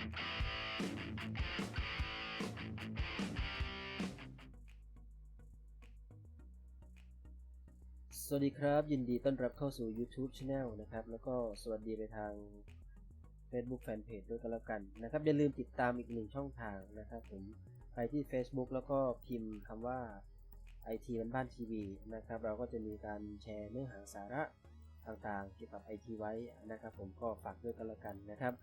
สวัสดีครับ ยินดีต้อนรับเข้าสู่ YouTube Channel นะครับ แล้วก็สวัสดีไปทาง Facebook Fanpage ด้วยกันแล้วกันนะครับ อย่าลืมติดตามอีกหนึ่งช่องทางนะครับผมไปที่ Facebook แล้วก็พิมพ์คำว่า IT บ้านบ้านทีวีนะครับ เราก็จะมีการแชร์เนื้อหาสาระต่างๆ เกี่ยวกับ IT ไว้นะครับ ผมก็ฝากด้วยกันแล้วกันนะครับ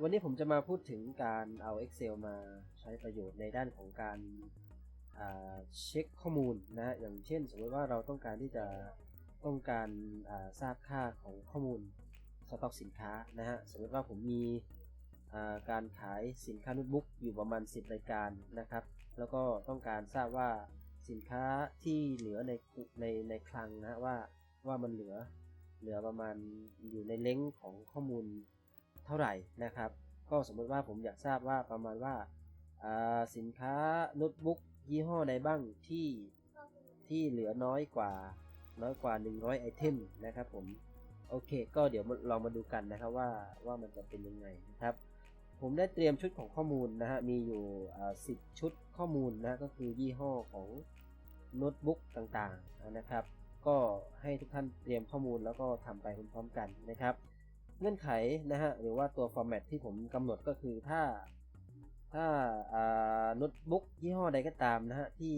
วันนี้ผมจะมาพูดถึงการเอา Excel มาใช้ประโยชน์ในด้านของการเช็คข้อมูลนะอย่างเช่น สมมติว่าเราต้องการที่จะต้องการาทราบค่าของข้อมูลสต็อกสินค้านะฮะสมมติว่าผมมีาการขายสินค้าโน้ตบุ๊กอยู่ประมาณ 10 รายการนะครับ แล้วก็ต้องการทราบว่าสินค้าที่เหลือในในในคลังนะฮะว่าว่ามันเหลือเหลือประมาณอยู่ในเล้งของข้อมูล เท่าไหร่นะครับ ก็สมมติว่าผมอยากทราบว่าประมาณว่าสินค้าโน้ตบุ๊กยี่ห้อใดบ้างที่ที่เหลือน้อยกว่าน้อยกว่า 100 ไอเทมนะครับผมโอเค ก็เดี๋ยวลองมาดูกันนะครับว่าว่ามันจะเป็นยังไงนะครับ ผมได้เตรียมชุดของข้อมูลนะฮะมีอยู่อ่า10ชุดข้อมูลนะก็คือยี่ห้อของโน้ตบุ๊กต่างๆนะครับ ก็ให้ทุกท่านเตรียมข้อมูลแล้วก็ทำไปพร้อมๆกันนะครับ เงื่อนไขนะฮะหรือว่าตัวฟอร์แมตที่ผมกำหนดก็คือถ้าถ้าโน้ตบุ๊กยี่ห้อใดก็ตามนะฮะที่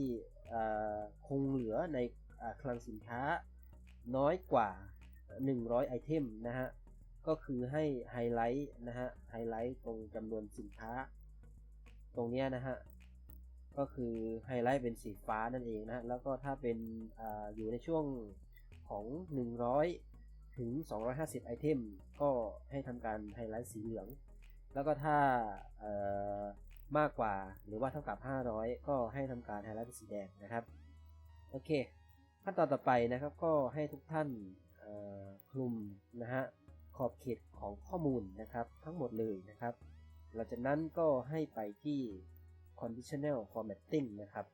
คงเหลือในอคลังสินค้าน้อยกว่า 100 ไอเทมนะฮะก็คือให้ไฮไลท์นะฮะไฮไลท์ตรงจำนวนสินค้า ตรงนี้นะฮะก็คือไฮไลท์เป็นสีฟ้านั่นเองนะฮะแล้วก็ถ้าเป็นออยู่ในช่วงของ 100 ถึง 250 ไอเทม ก็ให้ทำการไฮไลท์สีเหลือง แล้วก็ถ้าเอ่อมากกว่าหรือว่าเท่ากับ 500 ก็ให้ทำการไฮไลท์เป็นสีแดงนะครับ โอเค ขั้นตอนต่อไปนะครับก็ให้ทุกท่านเอ่อคลุมนะฮะขอบเขตของข้อมูลนะครับทั้งหมดเลยนะครับ หลังจากนั้นก็ให้ไปที่ conditional formatting นะครับ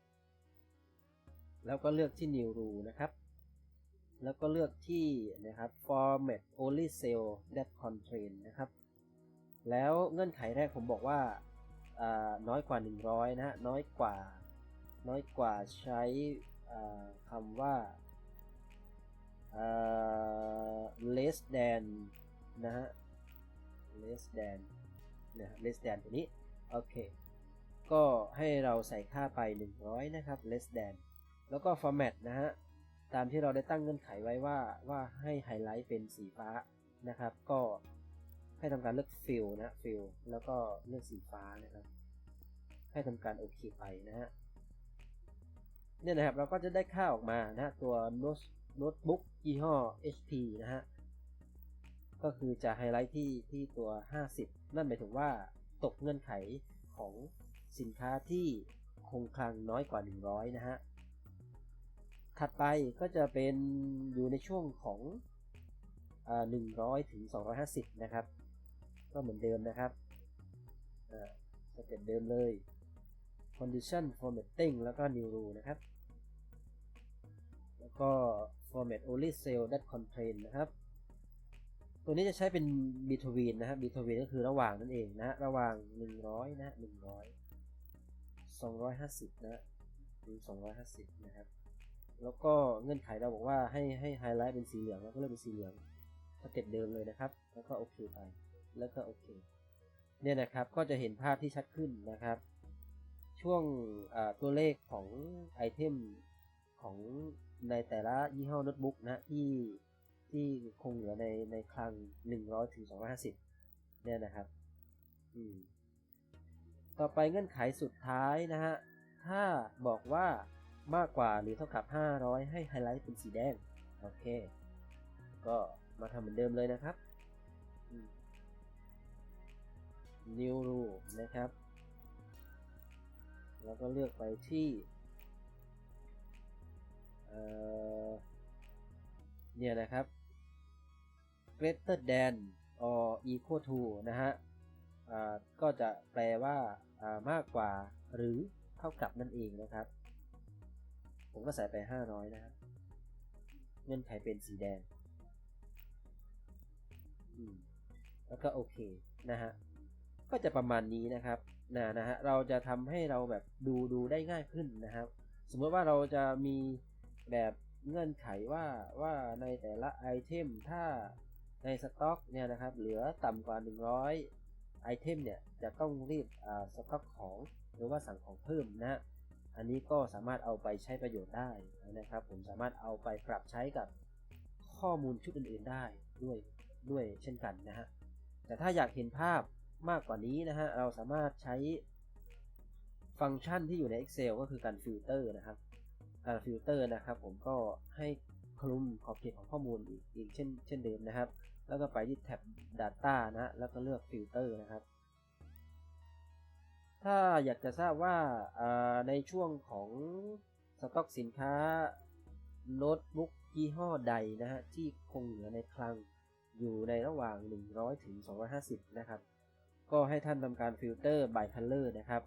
แล้วก็เลือกที่ new rule นะครับ แล้วก็เลือกที่นะครับ format only cell that contain นะครับ แล้วเงื่อนไขแรกผมบอกว่าน้อยกว่า 100 นะฮะ น้อยกว่า น้อยกว่าใช้คำว่า less than นะฮะ less than นะฮะ less than ตัวนี้ โอเค ก็ให้เราใส่ค่าไป 100 นะครับ less than แล้วก็ format นะฮะ ตามที่เราได้ตั้งเงื่อนไขไว้ว่าว่าให้ไฮไลท์เป็นสีฟ้านะครับ ก็ให้ทำการเลือก fill นะ fill แล้วก็เลือกสีฟ้านะครับ ให้ทำการโอเคไปนะฮะเนี่ยนะครับเราก็จะได้ค่าออกมานะฮะตัวโน้ตบุ๊กยี่ห้อ HP นะฮะก็คือจะไฮไลท์ที่ที่ตัว 50 นั่นหมายถึงว่าตกเงื่อนไขของสินค้าที่คงคลังน้อยกว่า 100 นะฮะ ถัดไปก็จะเป็นอยู่ในช่วงของอ่า100ถึง250นะครับ ก็เหมือนเดิมนะครับสเต็ปเดิมเลย condition formatting แล้วก็ new rule นะครับ แล้วก็ format only cell that contain นะครับ ตัวนี้จะใช้เป็น between นะครับ between ก็คือระหว่างนั่นเองนะ ระหว่าง 100 นะ 100 250 นะถึง250 นะครับ แล้วก็เงื่อนไขเราบอกว่าให้ให้ไฮไลท์เป็นสีเหลืองแล้วก็เลือกเป็นสีเหลืองสเต็ปเดิมเลยนะครับ แล้วก็โอเคไป แล้วก็โอเค เนี่ยนะครับ ก็จะเห็นภาพที่ชัดขึ้นนะครับ ช่วงตัวเลขของไอเทมของในแต่ละยี่ห้อโน้ตบุ๊กนะที่ที่คงเหลือในในคลัง 100ถึง250 เนี่ยนะครับ อืม ต่อไปเงื่อนไขสุดท้ายนะฮะ ถ้าบอกว่า มากกว่าหรือเท่ากับ 500 ให้ไฮไลท์เป็นสีแดง โอเค ก็มาทำเหมือนเดิมเลยนะครับ new rule นะครับ แล้วก็เลือกไปที่ เนี่ยนะครับ greater than or equal to นะฮะก็จะแปลว่ามากกว่าหรือเท่ากับนั่นเองนะครับ ผมก็ใส่ไป 500 นะครับ เงื่อนไขเป็นสีแดงแล้วก็โอเคนะฮะ ก็จะประมาณนี้นะครับนะนะฮะ เราจะทำให้เราแบบดูดูได้ง่ายขึ้นนะครับ สมมติว่าเราจะมีแบบเงื่อนไขว่าว่าในแต่ละไอเทมถ้าในสต็อกเนี่ยนะครับ เหลือต่ำกว่า 100 ไอเทมเนี่ยจะต้องรีบอ่าสต็อกของหรือว่าสั่งของเพิ่มนะฮะ อันนี้ก็สามารถเอาไปใช้ประโยชน์ได้นะครับ ผมสามารถเอาไปปรับใช้กับข้อมูลชุดอื่นๆได้ด้วยด้วยเช่นกันนะฮะแต่ถ้าอยากเห็นภาพมากกว่านี้นะฮะเราสามารถใช้ฟังก์ชันที่อยู่ใน Excel ก็คือการฟิลเตอร์นะครับการฟิลเตอร์นะครับ ผมก็ให้คลุมขอบเขตของข้อมูลอีกเช่นเช่นเดิมนะครับ แล้วก็ไปที่แท็บ Data นะแล้วก็เลือกฟิลเตอร์นะครับ ถ้าอยากจะทราบว่าในช่วงของสต็อกสินค้าโน้ตบุ๊กยี่ห้อใดนะฮะที่คงเหลือในคลังอยู่ในระหว่าง 100 ถึง 250 นะครับ ก็ให้ท่านทำการฟิลเตอร์ by color นะครับ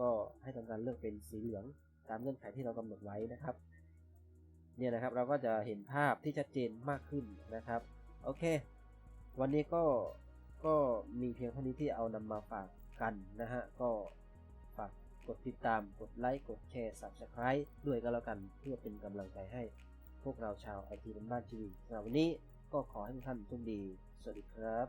ก็ให้ทำการเลือกเป็นสีเหลืองตามเงื่อนไขที่เรากำหนดไว้นะครับ เนี่ยนะครับเราก็จะเห็นภาพที่ชัดเจนมากขึ้นนะครับ โอเค วันนี้ก็ก็มีเพียงเท่านี้ที่เอานำมาฝาก กันนะฮะ ก็ฝากกดติดตาม กดไลค์ กดแชร์ subscribe ด้วยก็แล้วกันเพื่อเป็นกำลังใจให้พวกเราชาวไอทีบ้านทีวีสำหรับวันนี้ก็ขอให้ทุกท่านโชคดี สวัสดีครับ